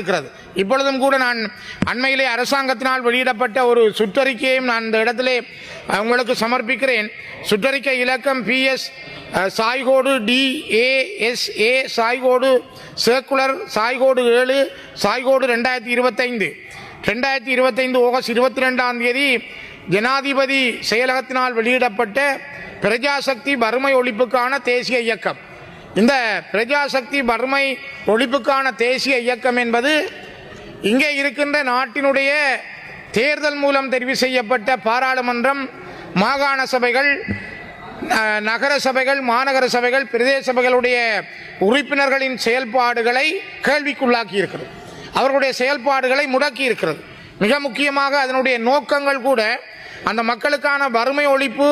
இருக்கிறது. இப்பொழுதும் கூட நான் அண்மையிலே அரசாங்கத்தினால் வெளியிடப்பட்ட ஒரு சுற்றறிக்கையையும் நான் இந்த இடத்திலே உங்களுக்கு சமர்ப்பிக்கிறேன். சுற்றறிக்கை இலக்கம் பிஎஸ் சாய்கோடு டிஏஎஸ்ஏ சாய்கோடு சர்க்குலர் சாய்கோடு ஏழு சாய்கோடு ரெண்டாயிரத்தி இருபத்தைந்து. ரெண்டாயிரத்தி இருபத்தைந்து ஆகஸ்ட் இருபத்தி ரெண்டாம் தேதி ஜனாதிபதி செயலகத்தினால் வெளியிடப்பட்ட பிரஜாசக்தி வறுமை ஒழிப்புக்கான தேசிய இயக்கம். இந்த பிரஜாசக்தி வறுமை ஒழிப்புக்கான தேசிய இயக்கம் என்பது இங்கே இருக்கின்ற நாட்டினுடைய தேர்தல் மூலம் தெரிவு செய்யப்பட்ட பாராளுமன்றம் மாகாண சபைகள் நகர சபைகள் மாநகர சபைகள் பிரதேச சபைகளுடைய உறுப்பினர்களின் செயல்பாடுகளை கேள்விக்குள்ளாக்கி இருக்கிறது அவர்களுடைய செயல்பாடுகளை முடக்கி இருக்கிறது மிக முக்கியமாக அதனுடைய நோக்கங்கள் கூட அந்த மக்களுக்கான வறுமை ஒழிப்பு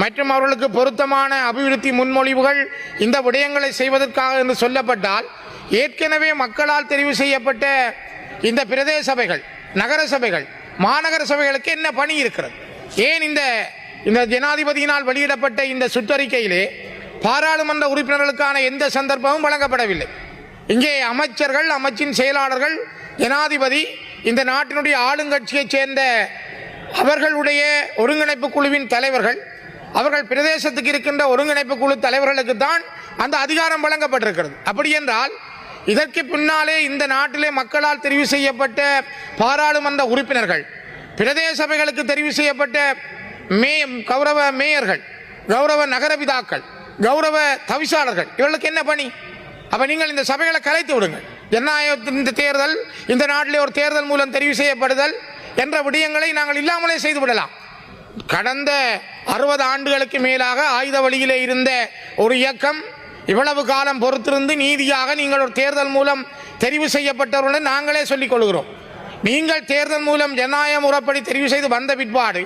மற்றும் அவர்களுக்கு பொருத்தமான அபிவிருத்தி முன்மொழிவுகள் இந்த விடயங்களை செய்வதற்காக என்று சொல்லப்பட்டால் ஏற்கனவே மக்களால் தெரிவு செய்யப்பட்ட இந்த பிரதேச சபைகள் நகர சபைகள் மாநகர சபைகளுக்கு என்ன பணி இருக்கிறது? ஏன் இந்த இந்த ஜனாதிபதியினால் வெளியிடப்பட்ட இந்த சுற்றறிக்கையிலே பாராளுமன்ற உறுப்பினர்களுக்கான எந்த சந்தர்ப்பமும் வழங்கப்படவில்லை. இங்கே அமைச்சர்கள் அமைச்சின் செயலாளர்கள் ஜனாதிபதி இந்த நாட்டினுடைய ஆளுங்கட்சியைச் சேர்ந்த அவர்களுடைய ஒருங்கிணைப்பு குழுவின் தலைவர்கள் அவர்கள் பிரதேசத்துக்கு இருக்கின்ற ஒருங்கிணைப்பு குழு தலைவர்களுக்கு தான் அந்த அதிகாரம் வழங்கப்பட்டிருக்கிறது. அப்படி என்றால் இதற்கு பின்னாலே இந்த நாட்டிலே மக்களால் தெரிவு செய்யப்பட்ட பாராளுமன்ற உறுப்பினர்கள் பிரதேச சபைகளுக்கு தெரிவு செய்யப்பட்ட மே கௌரவ மேயர்கள் கௌரவ நகரபிதாக்கள் கௌரவ தவிசாளர்கள் இவர்களுக்கு என்ன பணி? அப்போ நீங்கள் இந்த சபைகளை கலைத்து விடுங்கள். ஜனநாயகத்தின் இந்த தேர்தல் இந்த நாட்டிலே ஒரு தேர்தல் மூலம் தெரிவு செய்யப்படுதல் என்ற விடயங்களை நாங்கள் இல்லாமலே செய்து விடலாம். கடந்த அறுபது ஆண்டுகளுக்கு மேலாக ஆயுத வழியிலே இருந்த ஒரு இயக்கம் இவ்வளவு காலம் பொறுத்திருந்து நீதியாக நீங்கள் ஒரு தேர்தல் மூலம் தெரிவு செய்யப்பட்டவர்களுடன் நாங்களே சொல்லிக் கொள்கிறோம். நீங்கள் தேர்தல் மூலம் ஜனநாயக முறைப்படி தெரிவு செய்து வந்த பிற்பாடு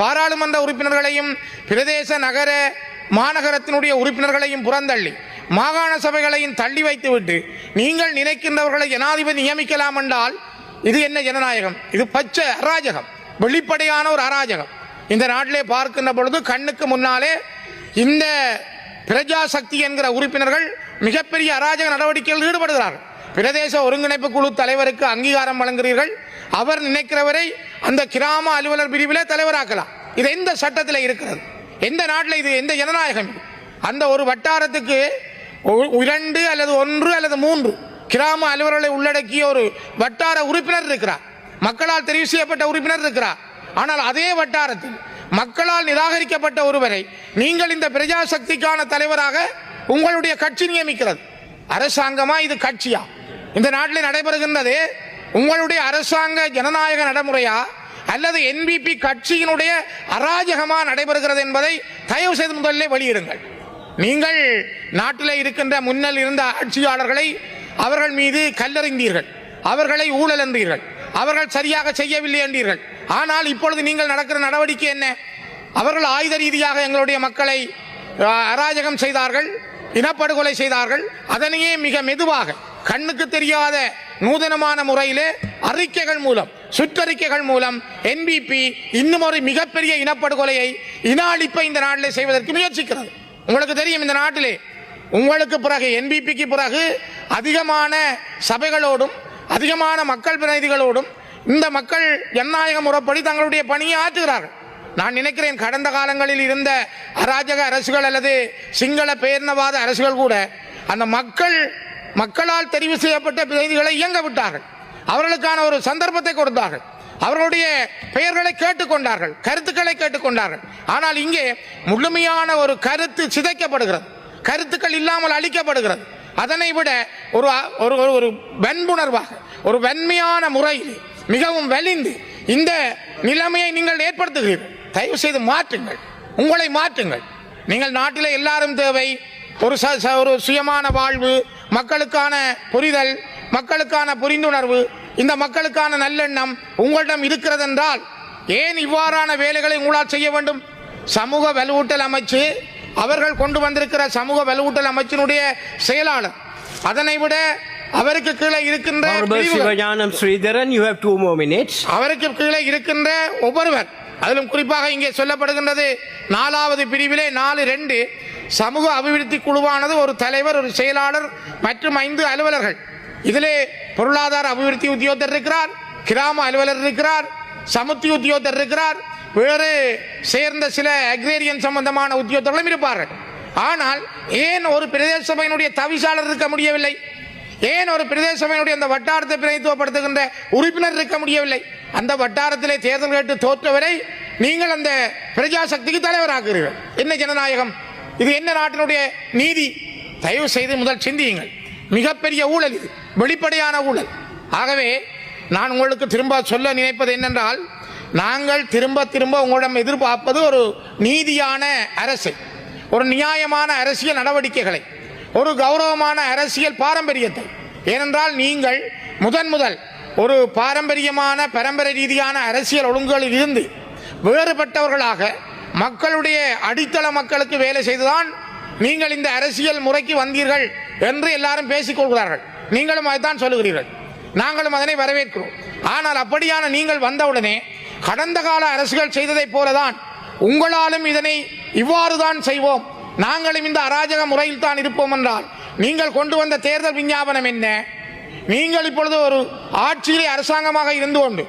பாராளுமன்ற உறுப்பினர்களையும் பிரதேச நகர மாநகரத்தினுடைய உறுப்பினர்களையும் புறந்தள்ளி மாகாண சபைகளையும் தள்ளி வைத்துவிட்டு நீங்கள் நினைக்கின்றவர்களை ஜனாதிபதி நியமிக்கலாம் என்றால் இது என்ன ஜனநாயகம்? இது பச்சை அராஜகம் வெளிப்படையான ஒரு அராஜகம். இந்த நாட்டிலே பார்க்கின்ற பொழுது கண்ணுக்கு முன்னாலே இந்த பிரஜாசக்தி என்கிற உறுப்பினர்கள் மிகப்பெரிய அராஜக நடவடிக்கைகளில் ஈடுபடுகிறார்கள். பிரதேச ஒருங்கிணைப்பு குழு தலைவருக்கு அங்கீகாரம் வழங்குகிறீர்கள். அவர் நினைக்கிறவரை அந்த கிராம அலுவலர் பிரிவிலே தலைவராக்கலாம். இது எந்த சட்டத்தில் இருக்கிறது? எந்த நாட்டில் இது எந்த ஜனநாயகம்? அந்த ஒரு வட்டாரத்துக்கு இரண்டு அல்லது ஒன்று அல்லது மூன்று கிராம அலுவலர்களை உள்ளடக்கிய ஒரு வட்டார உறுப்பினர் இருக்கிறார். மக்களால் தெரிவு செய்யப்பட்ட உறுப்பினர் இருக்கிறார். ஆனால் அதே வட்டாரத்தில் மக்களால் நிராகரிக்கப்பட்ட ஒருவரை நீங்கள் இந்த பிரஜாசக்திக்கான தலைவராக உங்களுடைய கட்சி நியமிக்கிறது. அரசாங்கமா இது கட்சியா? இந்த நாட்டில் நடைபெறுகின்றது உங்களுடைய அரசாங்க ஜனநாயக நடைமுறையா? அல்லது என்பிபி கட்சியினுடைய அராஜகமா நடைபெறுகிறது என்பதை தயவு செய்து முதலில் வெளியிடுங்கள். நீங்கள் நாட்டில் இருக்கின்ற முன்னல் இருந்த ஆட்சியாளர்களை அவர்கள் மீது கல்லறிந்தீர்கள். அவர்களை ஊழல் என்றீர்கள் அவர்கள் சரியாக செய்யவில்லை என்றீர்கள். ஆனால் இப்பொழுது நீங்கள் நடக்கிற நடவடிக்கை என்ன? அவர்கள் ஆயுத ரீதியாக எங்களுடைய மக்களை அராஜகம் செய்தார்கள் இனப்படுகொலை செய்தார்கள். அதனையே மிக மெதுவாக கண்ணுக்கு தெரியாத நூதனமான முறையிலே அறிக்கைகள் மூலம் சுற்றறிக்கைகள் மூலம் என்பிபி இன்னும் ஒரு மிகப்பெரிய இனப்படுகொலையை இன அழிப்பை இந்த நாட்டிலே செய்வதற்கு முயற்சிக்கிறது. உங்களுக்கு தெரியும் இந்த நாட்டிலே உங்களுக்கு பிறகு என்பிபிக்கு பிறகு அதிகமான சபைகளோடும் அதிகமான மக்கள் பிரதிநிதிகளோடும் இந்த மக்கள் ஜனநாயக முறைப்படி தங்களுடைய பணியை ஆற்றுகிறார்கள். நான் நினைக்கிறேன் கடந்த காலங்களில் இருந்த அராஜக அரசுகள் அல்லது சிங்கள பேரினவாத அரசுகள் கூட அந்த மக்கள் மக்களால் தெரிவு செய்யப்பட்ட பிரதிநிதிகளை இயங்க விட்டார்கள். அவர்களுக்கான ஒரு சந்தர்ப்பத்தை கொடுத்தார்கள். அவர்களுடைய பெயர்களை கேட்டுக்கொண்டார்கள் கருத்துக்களை கேட்டுக்கொண்டார்கள். ஆனால் இங்கே முழுமையான ஒரு கருத்து சிதைக்கப்படுகிறது. கருத்துக்கள் இல்லாமல் அளிக்கப்படுகிறது அதனை விட ஒரு ஒரு ஒரு- ஒரு வன்புணர்வாக ஒரு வெண்மையான முறையில் மிகவும் வலிந்து இந்த நிலைமையை நீங்கள் ஏற்படுத்துகிறீர்கள். தயவு செய்து மாற்றுங்கள். உங்களை மாற்றுங்கள். நீங்கள் நாட்டில் எல்லாரும் தேவை. ஒரு ச- ஒரு சுயமான வாழ்வு மக்களுக்கான புரிதல் மக்களுக்கான புரிந்துணர்வு இந்த மக்களுக்கான நல்லெண்ணம் உங்களிடம் இருக்கிறதென்றால் ஏன் இவ்வாறான வேலைகளை உங்களால் செய்ய வேண்டும்? சமூக வலுவூட்டல் அமைச்சு அவர்கள் கொண்டு வந்திருக்கிற சமூக வலுவூட்டல் அமைச்சினுடைய செயலாளர் அதனை விட அவருக்கு கீழே இருக்கின்ற Sivajanam Sridharan, you have two more minutes. அவருக்கு கீழே இருக்கின்ற ஒவ்வொருவர் அதிலும் குறிப்பாக இங்கே சொல்லப்படுகின்றது நாலாவது பிரிவிலே நாலு ரெண்டு சமூக அபிவிருத்தி குழுவானது ஒரு தலைவர் ஒரு செயலாளர் மற்றும் ஐந்து அலுவலர்கள். இதிலே பொருளாதார அபிவிருத்தி உத்தியோகத்தர் இருக்கிறார் கிராம அலுவலர் இருக்கிறார் சமுத்தி உத்தியோகத்தர் இருக்கிறார் வேறு சேர்ந்த சில அக்ரேரியன் சம்பந்தமான உத்தியோகத்தர்களும் இருப்பார்கள். ஆனால் ஏன் ஒரு பிரதேச சபையினுடைய தவிசாளர் இருக்க முடியவில்லை? ஏன் ஒரு பிரதேச சபையினுடைய அந்த வட்டாரத்தை பிரதித்துவப்படுத்துகின்ற உறுப்பினர் இருக்க முடியவில்லை? அந்த வட்டாரத்திலே தேர்தல் கேட்டு தோற்றவரை நீங்கள் அந்த பிரஜாசக்திக்கு தலைவராக்குறீர்கள் தலைவராக்குகிறீர்கள். என்ன ஜனநாயகம்? இது என்ன நாட்டினுடைய நீதி? தயவு செய்து முதல் சிந்தியுங்கள். மிகப்பெரிய ஊழல் இது. வெளிப்படையான ஊழல். ஆகவே நான் உங்களுக்கு திரும்ப சொல்ல நினைப்பது என்னென்றால் நாங்கள் திரும்ப திரும்ப உங்களிடம் எதிர்பார்ப்பது ஒரு நீதியான அரசு. ஒரு நியாயமான அரசியல் நடவடிக்கைகளை ஒரு கௌரவமான அரசியல் பாரம்பரியத்தை. ஏனென்றால் நீங்கள் முதன் முதல் ஒரு பாரம்பரியமான பரம்பரை ரீதியான அரசியல் ஒழுங்குகளில் இருந்து வேறுபட்டவர்களாக மக்களுடைய அடித்தள மக்களுக்கு வேலை செய்துதான் நீங்கள் இந்த அரசியல் முறைக்கு வந்தீர்கள் என்று எல்லாரும் பேசிக்கொள்கிறார்கள் நீங்களும் அதைத்தான் சொல்லுகிறீர்கள். நாங்களும் அதனை வரவேற்கிறோம். ஆனால் அப்படியான நீங்கள் வந்தவுடனே கடந்த கால அரசுகள் செய்ததைப் போலதான் உங்களாலும் இதனை இவ்வாறு தான் செய்வோம். நாங்களும் இந்த அராஜக முறையில் தான் இருப்போம் என்றால் நீங்கள் கொண்டு வந்த தேர்தல் விஞ்ஞாபனம் என்ன? நீங்கள் இப்பொழுது ஒரு ஆட்சியிலே அரசாங்கமாக இருந்து கொண்டு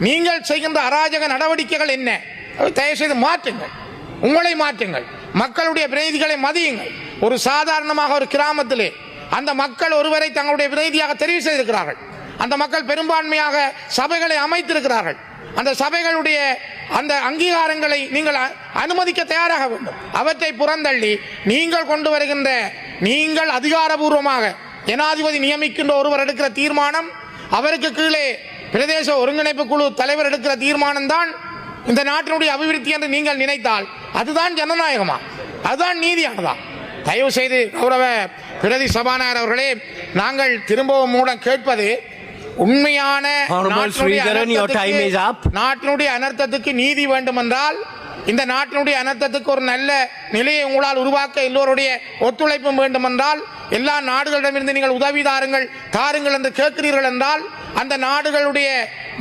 நீங்கள் செய்கின்ற அராஜக நடவடிக்கைகள் என்ன? தயவு செய்து மாற்றுங்கள். உங்களை மாற்றுங்கள். மக்களுடைய பிரதிநிதிகளை மதியுங்கள். ஒரு சாதாரணமாக ஒரு கிராமத்திலே அந்த மக்கள் ஒருவரை தங்களுடைய பிரதிநிதியாக தெரிவு செய்திருக்கிறார்கள். அந்த மக்கள் பெரும்பான்மையாக சபைகளை அமைத்திருக்கிறார்கள். அந்த சபைகளுடைய அந்த அங்கீகாரங்களை நீங்கள் அனுமதிக்க தயாராக வேண்டும். அவற்றை புறந்தள்ளி நீங்கள் கொண்டு வருகின்ற நீங்கள் அதிகாரபூர்வமாக ஜனாதிபதி நியமிக்கின்ற ஒருவர் எடுக்கிற தீர்மானம் அவருக்கு கீழே பிரதேச ஒருங்கிணைப்பு குழு தலைவர் எடுக்கிற தீர்மானம் தான் இந்த நாட்டினுடைய அபிவிருத்தி என்று நீங்கள் நினைத்தால் அதுதான் ஜனநாயகமா? அதுதான் நீதியானதா? தயவு செய்து கௌரவ பிரதி சபாநாயகர் அவர்களே நாங்கள் திரும்பவும் மூலம் கேட்பது உண்மையான நாட்டினுடைய அனர்த்தத்துக்கு- நீதி வேண்டுமென்றால் இந்த நாட்டினுடைய அனர்த்தத்துக்கு ஒரு நல்ல நிலையை உங்களால் உருவாக்க எல்லோருடைய ஒத்துழைப்பும் வேண்டுமென்றால் எல்லா நாடுகளிடமிருந்து நீங்கள் உதவி தாருங்கள் தாருங்கள் என்று கேட்கிறீர்கள் என்றால் அந்த நாடுகளுடைய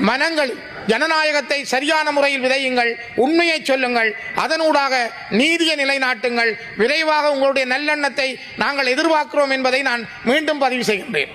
மனங்கள் ஜனநாயகத்தை சரியான முறையில் விதையுங்கள் உண்மையை சொல்லுங்கள் அதனூடாக நீதியை நிலைநாட்டுங்கள் விரைவாக உங்களுடைய நல்லெண்ணத்தை நாங்கள் எதிர்பார்க்கிறோம் என்பதை நான் மீண்டும் பதிவு செய்கின்றேன்.